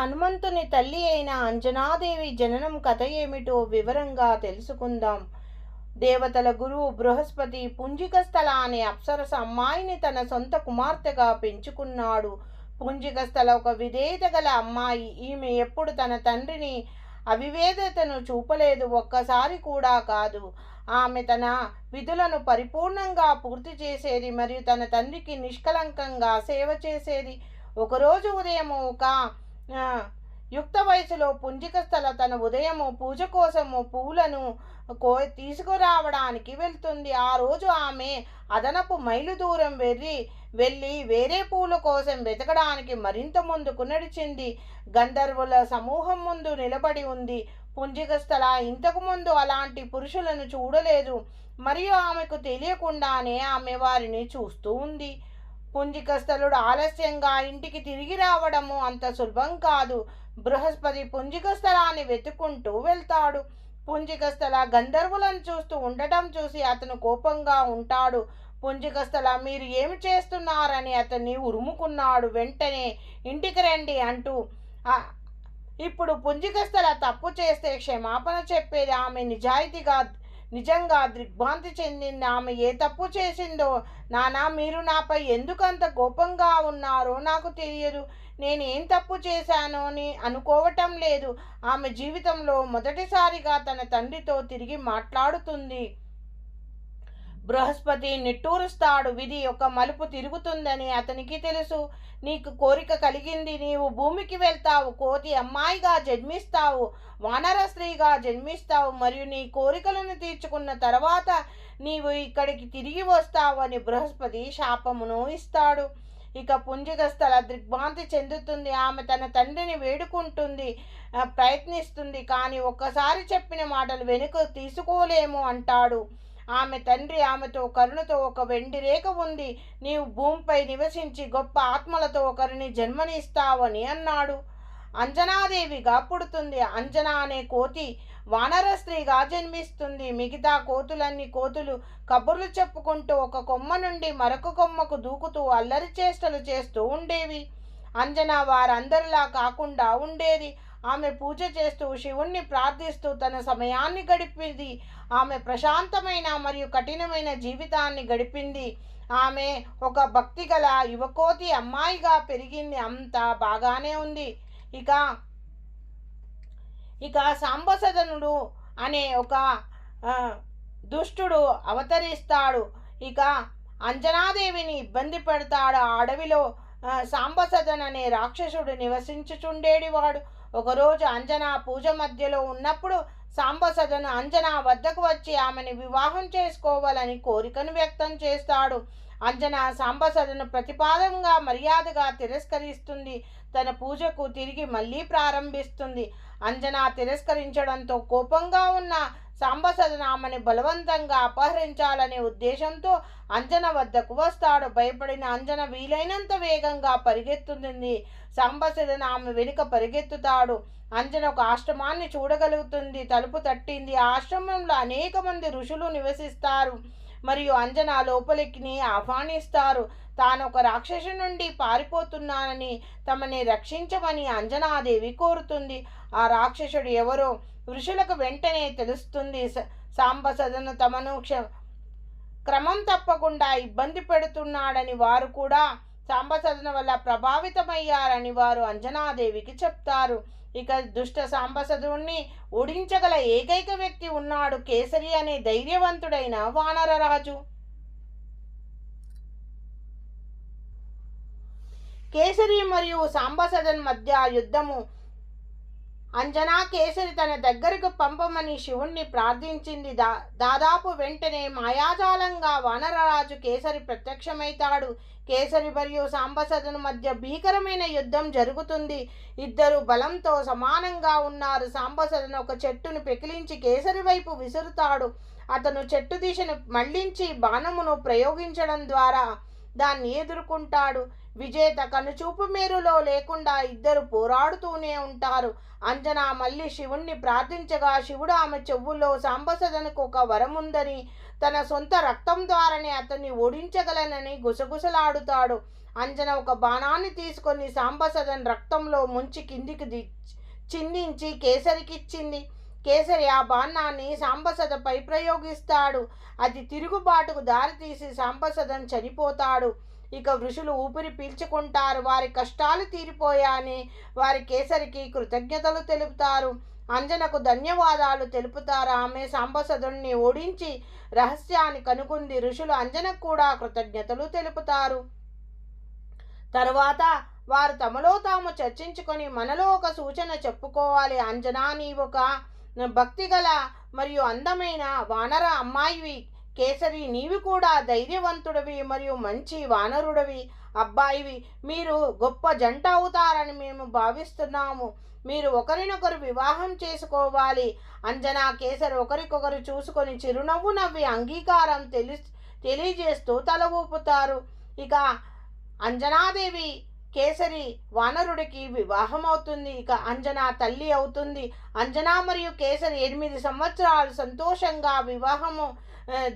హనుమంతుని తల్లి అయిన అంజనాదేవి జననం కథ ఏమిటో వివరంగా తెలుసుకుందాం. దేవతల గురువు బృహస్పతి పుంజిక స్థల అనే అప్సరస అమ్మాయిని తన సొంత కుమార్తెగా పెంచుకున్నాడు. పుంజిక స్థల ఒక విధేయత గల అమ్మాయి. ఈమె ఎప్పుడు తన తండ్రిని అవివేదతను చూపలేదు. ఒక్కసారి కూడా కాదు. ఆమె తన విధులను పరిపూర్ణంగా పూర్తి చేసేది మరియు తన తండ్రికి నిష్కలంకంగా సేవ చేసేది. ఒకరోజు ఉదయం ఒక యుక్త వయసులో పుంజిక స్థల తన ఉదయము పూజ కోసము పూలను కో తీసుకురావడానికి వెళ్తుంది. ఆ రోజు ఆమె అదనపు మైలు దూరం వెళ్ళి వెళ్ళి వేరే పూల కోసం వెతకడానికి మరింత ముందుకు నడిచింది. గంధర్వుల సమూహం ముందు నిలబడి ఉంది. పుంజిక స్థల ఇంతకు ముందు అలాంటి పురుషులను చూడలేదు. మరియు ఆమెకు తెలియకుండానే ఆమె వారిని చూస్తూ ఉంది. పుంజికస్థలుడు ఆలస్యంగా ఇంటికి తిరిగి రావడము అంత సులభం కాదు. బృహస్పతి పుంజికస్థలాన్ని వెతుకుంటూ వెళ్తాడు. పుంజికస్థల గంధర్వులను చూస్తూ ఉండటం చూసి అతను కోపంగా ఉంటాడు. పుంజికస్థల మీరు ఏమి చేస్తున్నారని అతన్ని ఉరుముకున్నాడు. వెంటనే ఇంటికి రండి అంటూ ఇప్పుడు పుంజికస్థల తప్పు చేస్తే క్షమాపణ చెప్పేది ఆమె నిజాయితీగా నిజంగా దిగ్భ్రాంతి చెందింది. ఆమె ఏ తప్పు చేసిందో? నానా మీరు నాపై ఎందుకంత కోపంగా ఉన్నారో నాకు తెలియదు. నేను ఏం తప్పు చేశానో అని అనుకోవటం లేదు. ఆమె జీవితంలో మొదటిసారిగా తన తండ్రితో తిరిగి మాట్లాడుతుంది. బృహస్పతి నిట్టూరుస్తాడు. విధి ఒక మలుపు తిరుగుతుందని అతనికి తెలుసు. నీకు కోరిక కలిగింది. నీవు భూమికి వెళ్తావు. కోతి అమ్మాయిగా జన్మిస్తావు. వానర స్త్రీగా జన్మిస్తావు. మరియు నీ కోరికలను తీర్చుకున్న తర్వాత నీవు ఇక్కడికి తిరిగి వస్తావు అని బృహస్పతి శాపమును ఇస్తాడు. ఇక పుంజిక స్థల దిగ్భ్రాంతి చెందుతుంది. ఆమె తన తండ్రిని వేడుకుంటుంది. ప్రయత్నిస్తుంది. కానీ ఒక్కసారి చెప్పిన మాటలు వెనుక తీసుకోలేము అంటాడు. ఆమె తండ్రి ఆమెతో కరుణతో ఒక వెండి రేఖ ఉంది. నీవు భూమిపై నివసించి గొప్ప ఆత్మలతో ఒకరిని జన్మనిస్తావని అన్నాడు. అంజనాదేవిగా పుడుతుంది అంజనా అనే కోతి వానర స్త్రీగా జన్మిస్తుంది. మిగతా కోతులన్నీ కోతులు కబుర్లు చెప్పుకుంటూ ఒక కొమ్మ నుండి మరొక కొమ్మకు దూకుతూ అల్లరి చేష్టలు చేస్తూ ఉండేవి. అంజన వారందరిలా కాకుండా ఉండేది. ఆమె పూజ చేస్తూ శివుణ్ణి ప్రార్థిస్తూ తన సమయాన్ని గడిపింది. ఆమె ప్రశాంతమైన మరియు కఠినమైన జీవితాన్ని గడిపింది. ఆమె ఒక భక్తిగల యువకోతి అమ్మాయిగా పెరిగింది. అంతా బాగానే ఉంది. ఇక ఇక సాంబసదనుడు అనే ఒక దుష్టుడు అవతరిస్తాడు. ఇక అంజనాదేవిని ఇబ్బంది పెడతాడు. ఆ అడవిలో సాంబసదన్ అనే రాక్షసుడు నివసించుచుండేడివాడు. ఒకరోజు అంజనా పూజ మధ్యలో ఉన్నప్పుడు సాంబసదను అంజనా వద్దకు వచ్చి ఆమెను వివాహం చేసుకోవాలని కోరికను వ్యక్తం చేస్తాడు. అంజన సాంబసదను ప్రతిపాదంగా మర్యాదగా తిరస్కరిస్తుంది. తన పూజకు తిరిగి మళ్ళీ ప్రారంభిస్తుంది. అంజన తిరస్కరించడంతో కోపంగా ఉన్న సంబసదనామని ఆమెను బలవంతంగా అపహరించాలనే ఉద్దేశంతో అంజన వద్దకు వస్తాడు. భయపడిన అంజన వీలైనంత వేగంగా పరిగెత్తుతుంది. సాంబసదన ఆమె వెనుక పరిగెత్తుతాడు. అంజన ఒక ఆశ్రమాన్ని చూడగలుగుతుంది. తలుపు తట్టింది. ఆశ్రమంలో అనేక మంది ఋషులు నివసిస్తారు. మరియు అంజన లోపలికిని ఆహ్వానిస్తారు. తాను ఒక రాక్షసు నుండి పారిపోతున్నానని తమని రక్షించమని అంజనాదేవి కోరుతుంది. ఆ రాక్షసుడు ఎవరో ఋషులకు వెంటనే తెలుస్తుంది. సాంబ సాంబసదను తమను క్ష క్రమం తప్పకుండా ఇబ్బంది పెడుతున్నాడని వారు కూడా సాంబసదన వల్ల ప్రభావితమయ్యారని వారు అంజనాదేవికి చెప్తారు. ఇక దుష్ట సాంబసదుణ్ణి ఓడించగల ఏకైక వ్యక్తి ఉన్నాడు కేసరి అనే ధైర్యవంతుడైన వానరరాజు కేసరి మరియు సాంబసదన్ మధ్య యుద్ధము అంజనా కేసరి తన దగ్గరకు పంపమని శివుణ్ణి ప్రార్థించింది. దా దాదాపు వెంటనే మాయాజాలంగా వానరరాజు కేసరి ప్రత్యక్షమైతాడు కేసరి మరియు సాంబసదను మధ్య భీకరమైన యుద్ధం జరుగుతుంది. ఇద్దరు బలంతో సమానంగా ఉన్నారు. సాంబసదను ఒక చెట్టును పెకిలించి కేసరి వైపు విసురుతాడు. అతను చెట్టు దిశను మళ్ళించి బాణమును ప్రయోగించడం ద్వారా దాన్ని ఎదుర్కొంటాడు. విజేత కనుచూపు మేరులో లేకుండా ఇద్దరు పోరాడుతూనే ఉంటారు. అంజన మళ్ళీ శివుణ్ణి ప్రార్థించగా శివుడు ఆమె చెవుల్లో సాంబసదనకు ఒక వరం ఉందని తన సొంత రక్తం ద్వారానే అతన్ని ఓడించగలనని గుసగుసలాడుతాడు. అంజన ఒక బాణాన్ని తీసుకొని సాంబసదన్ రక్తంలో ముంచి కిందికి చిందించి కేసరికిచ్చింది. కేసరి ఆ బాణాన్ని సాంబసదపై ప్రయోగిస్తాడు. అది తిరుగుబాటుకు దారితీసి సాంబసదన్ చనిపోతాడు. ఇక ఋషులు ఊపిరి పీల్చుకుంటారు. వారి కష్టాలు తీరిపోయాని వారి కేసరికి కృతజ్ఞతలు తెలుపుతారు. అంజనకు ధన్యవాదాలు తెలుపుతారు. ఆమె సాంబసదుని ఓడించి రహస్యాన్ని కనుగొంది. ఋషులు అంజనకు కూడా కృతజ్ఞతలు తెలుపుతారు. తరువాత వారు తమలో తాము చర్చించుకొని మనలో ఒక సూచన చెప్పుకోవాలి. అంజనా నీ ఒక భక్తిగల మరియు అందమైన వానర అమ్మాయివి కేసరి నీవి కూడా ధైర్యవంతుడివి మరియు మంచి వానరుడివి. అబ్బాయివి మీరు గొప్ప జంట అవుతారని మేము భావిస్తున్నాము. మీరు ఒకరినొకరు వివాహం చేసుకోవాలి. అంజనా కేసరి ఒకరికొకరు చూసుకొని చిరునవ్వు నవ్వి అంగీకారం తెలి తెలియజేస్తూ తల ఊపుతారు. ఇక అంజనాదేవి కేసరి వానరుడికి వివాహం అవుతుంది ఇక అంజనా తల్లి అవుతుంది. అంజనా మరియు కేసరి ఎనిమిది సంవత్సరాలు సంతోషంగా వివాహము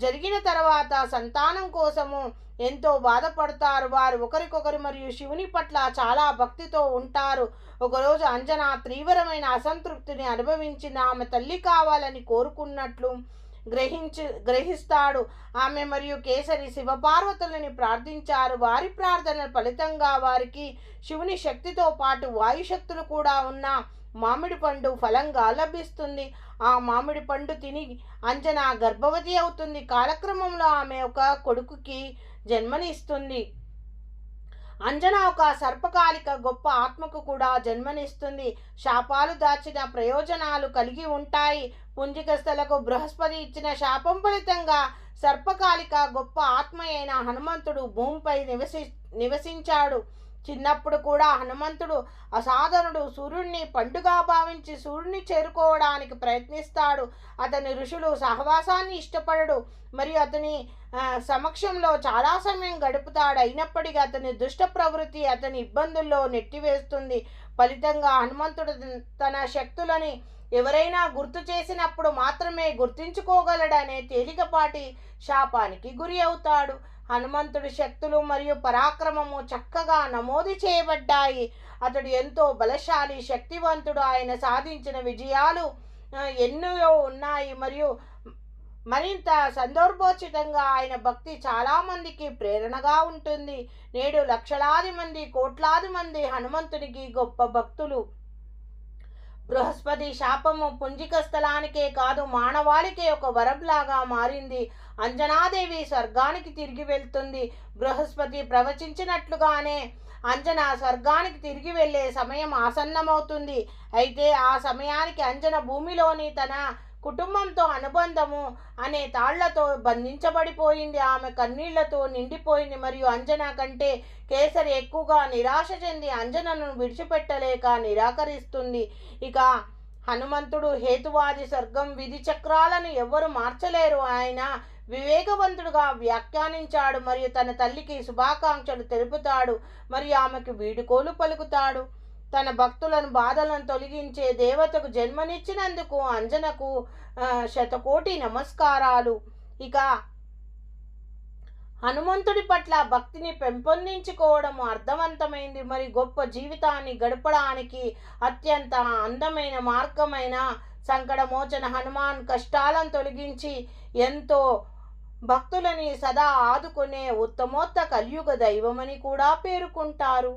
జరిగిన తర్వాత సంతానం కోసము ఎంతో బాధపడతారు. వారు ఒకరికొకరు మరియు శివుని పట్ల చాలా భక్తితో ఉంటారు. ఒకరోజు అంజనా తీవ్రమైన అసంతృప్తిని అనుభవించిన ఆమె తల్లి కావాలని కోరుకున్నట్లు గ్రహించి గ్రహిస్తాడు. ఆమె మరియు కేసరి శివపార్వతులని ప్రార్థించారు. వారి ప్రార్థన ఫలితంగా వారికి శివుని శక్తితో పాటు వాయుశక్తులు కూడా ఉన్న మామిడి పండు ఫలంగా లభిస్తుంది. ఆ మామిడి పండు తిని అంజన గర్భవతి అవుతుంది. కాలక్రమంలో ఆమె ఒక కొడుకుకి జన్మనిస్తుంది. అంజన ఒక సర్పకాలిక గొప్ప ఆత్మకు కూడా జన్మనిస్తుంది. శాపాలు దాచిన ప్రయోజనాలు కలిగి ఉంటాయి. పుంజికస్థలకు బృహస్పతి ఇచ్చిన శాపం ఫలితంగా సర్పకాలిక గొప్ప ఆత్మ అయిన హనుమంతుడు భూమిపై నివసి నివసించాడు. చిన్నప్పుడు కూడా హనుమంతుడు అసాధనుడు సూర్యుడిని పండుగ భావించి సూర్యుని చేరుకోవడానికి ప్రయత్నిస్తాడు. అతని ఋషులు సహవాసాన్ని ఇష్టపడడు. మరియు అతని సమక్షంలో చాలా సమయం గడుపుతాడు. అయినప్పటికీ అతని దుష్ట ప్రవృత్తి అతని ఇబ్బందుల్లో నెట్టివేస్తుంది. ఫలితంగా హనుమంతుడు తన శక్తులని ఎవరైనా గుర్తు చేసినప్పుడు మాత్రమే గుర్తించుకోగలడనే తేలికపాటి శాపానికి గురి అవుతాడు. హనుమంతుడి శక్తులు మరియు పరాక్రమము చక్కగా నమోదు చేయబడ్డాయి. అతడు ఎంతో బలశాలి శక్తివంతుడు. ఆయన సాధించిన విజయాలు ఎన్నో ఉన్నాయి. మరియు మరింత సందర్భోచితంగా ఆయన భక్తి చాలామందికి ప్రేరణగా ఉంటుంది. నేడు లక్షలాది మంది కోట్లాది మంది హనుమంతునికి గొప్ప భక్తులు బృహస్పతి శాపము పుంజిక స్థలానికే కాదు మానవాళికే ఒక వరంలాగా మారింది. అంజనాదేవి స్వర్గానికి తిరిగి వెళ్తుంది. బృహస్పతి ప్రవచించినట్లుగానే అంజన స్వర్గానికి తిరిగి వెళ్ళే సమయం ఆసన్నమవుతుంది. అయితే ఆ సమయానికి అంజన భూమిలోని తన కుటుంబంతో అనుబంధము అనే తాళ్ళతో బంధించబడిపోయింది. ఆమె కన్నీళ్ళతో నిండిపోయింది. మరియు అంజన కంటే కేసరి ఎక్కువగా నిరాశ చెంది అంజనను విడిచిపెట్టలేక నిరాకరిస్తుంది. ఇక హనుమంతుడు హేతువాది స్వర్గం విధి చక్రాలను ఎవ్వరు మార్చలేరు. ఆయన వివేకవంతుడుగా వ్యాఖ్యానించాడు. మరియు తన తల్లికి శుభాకాంక్షలు తెలుపుతాడు. మరియు ఆమెకు వీడుకోలు పలుకుతాడు. తన భక్తులను బాధలను తొలగించే దేవతకు జన్మనిచ్చినందుకు అంజనకు శతకోటి నమస్కారాలు. ఇక హనుమంతుడి పట్ల భక్తిని పెంపొందించుకోవడం అర్థవంతమైంది. మరి గొప్ప జీవితాన్ని గడపడానికి అత్యంత అందమైన మార్గమైన సంకటమోచన హనుమాన్ కష్టాలను తొలగించి ఎంతో భక్తులని సదా ఆదుకునే ఉత్తమోత్త కలియుగ దైవమని కూడా పేర్కొంటారు.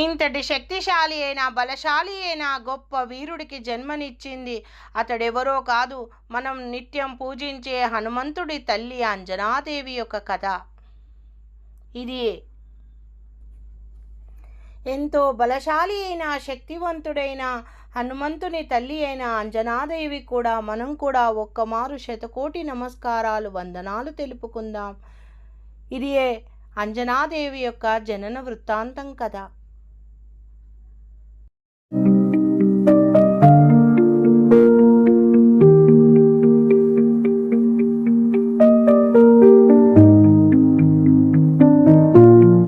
ఇంతటి శక్తిశాలి అయిన బలశాలి అయిన గొప్ప వీరుడికి జన్మనిచ్చింది. అతడెవరో కాదు మనం నిత్యం పూజించే హనుమంతుడి తల్లి అంజనాదేవి యొక్క కథ. ఇది ఎంతో బలశాలి అయిన శక్తివంతుడైన హనుమంతుని తల్లి అయిన అంజనాదేవి కూడా మనం కూడా ఒక్కమారు శతకోటి నమస్కారాలు వందనాలు తెలుపుకుందాం. ఇది అంజనాదేవి యొక్క జనన వృత్తాంతం కథ.